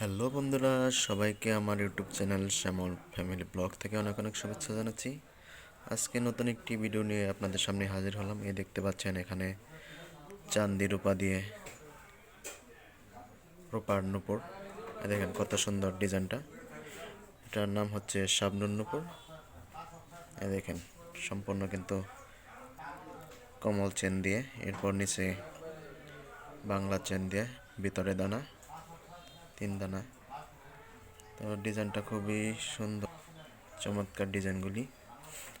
Hello বন্ধুরা, সবাইকে আমার YouTube channel Shyamal family blog থেকে অনেক অনেক শুভেচ্ছা জানাচ্ছি। আজকে নতুন একটি ভিডিও নিয়ে আপনাদের সামনে হাজির হলাম। এই দেখতে পাচ্ছেন এখানে চান্দি রূপা দিয়ে রূপার নুপুর। দেখেন কত সুন্দর ডিজাইনটা। এটার নাম হচ্ছে শাবনুর নুপুর। এই দেখেন, সম্পূর্ণ কিন্তু কমল চেন দিয়ে, এরপর নিচে বাংলা চেন দিয়ে, ভিতরে দানা। তিন দানা তো ডিজাইনটা খুবই সুন্দর, চমৎকার ডিজাইনগুলি।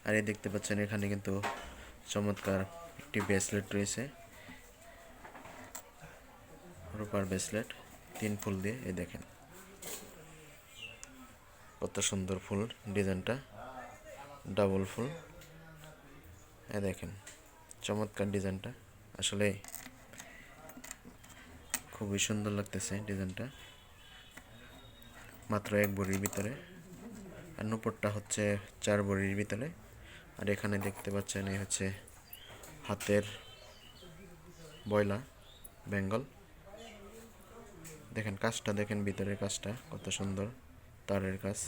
আর এই দেখতে পাচ্ছেন, এখানে কিন্তু চমৎকার একটি ব্রেসলেট রয়েছে। রূপার ব্রেসলেট তিন ফুল দিয়ে, এই দেখেন। কত সুন্দর ফুল ডিজাইনটা ডাবল ফুল। এ দেখেন, চমৎকার ডিজাইনটা। আসলে খুবই সুন্দর লাগতেছে ডিজাইনটা। মাত্র এক বড়ির ভিতরে আর নুপুরটা হচ্ছে চার বড়ির ভিতরে। আর এখানে দেখতে পাচ্ছেন এই হচ্ছে হাতের বয়লা, বেঙ্গল। দেখেন কাজটা, দেখেন ভিতরের কাজটা, কত সুন্দর, তারের কাজ।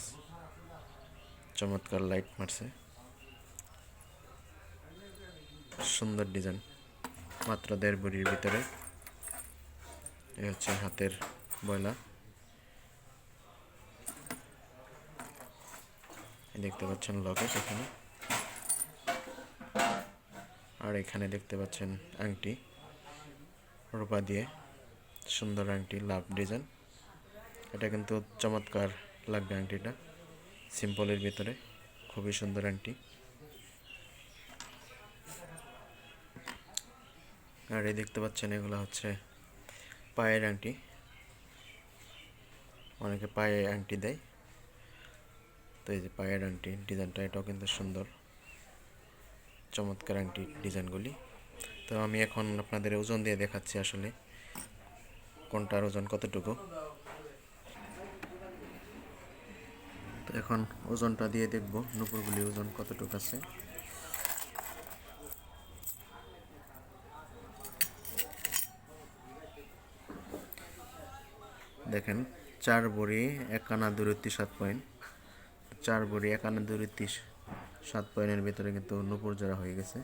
চমৎকার লাইট মারছে। সুন্দর ডিজাইন মাত্র দেড় বড়ির ভিতরে। এই হচ্ছে হাতের বয়লা। দেখতে পাচ্ছেন লকেট এখানে। আর এখানে দেখতে পাচ্ছেন আংটি রূপা দিয়ে সুন্দর আংটি, লাভ ডিজাইন। এটা কিন্তু চমৎকার লাগবে আংটিটা। সিম্পলের ভিতরে খুবই সুন্দর আংটি। আর এই দেখতে পাচ্ছেন এগুলো হচ্ছে পায়ের আংটি। অনেকে পায়ে আংটি দেয়। তো এই যে পায়ের আংটি, ডিজাইনটা এটাও কিন্তু সুন্দর। চমৎকার আংটি ডিজাইনগুলি। তো আমি এখন আপনাদের ওজন দিয়ে দেখাচ্ছি আসলে কোনটার ওজন কতটুকু। তো এখন ওজনটা দিয়ে দেখব নুপুরগুলি ওজন কতটুকু আছে। দেখেন, চার বড়ি, এক আনা দূরত্ব সাত পয়েন্ট। চার বড়ি একান্ন আনা দূরত্ব সাত পয়েন্টের ভিতরে কিন্তু নুপুর জোড়া হয়ে গেছে।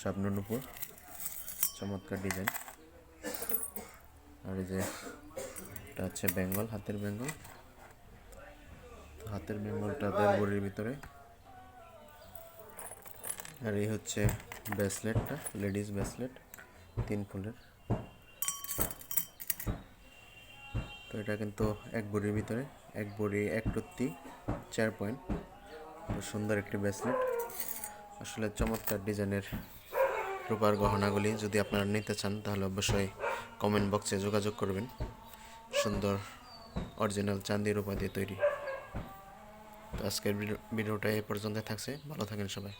স্বপ্ন নুপুর চমৎকার ডিজাইন আর এই যে, এটা হচ্ছে বেঙ্গল, হাতের বেঙ্গল। হাতের বেঙ্গলটা দেড় বড়ির ভিতরে। আর এই হচ্ছে ব্রেসলেটটা লেডিস ব্রেসলেট তিন ফুলের। তো এটা কিন্তু এক বড়ির ভিতরে, এক বড়ি এক টুত্তি চার পয়েন্ট সুন্দর একটি ব্রেসলেট আসলে চমৎকার ডিজাইনের রূপার গহনাগুলি যদি আপনারা নিতে চান, তাহলে অবশ্যই কমেন্ট বক্সে যোগাযোগ করবেন। সুন্দর অরিজিনাল চান্দি রূপা দিয়ে তৈরি। তো আজকের ভিডিওটা এই পর্যন্ত থাকছে। ভালো থাকেন সবাই।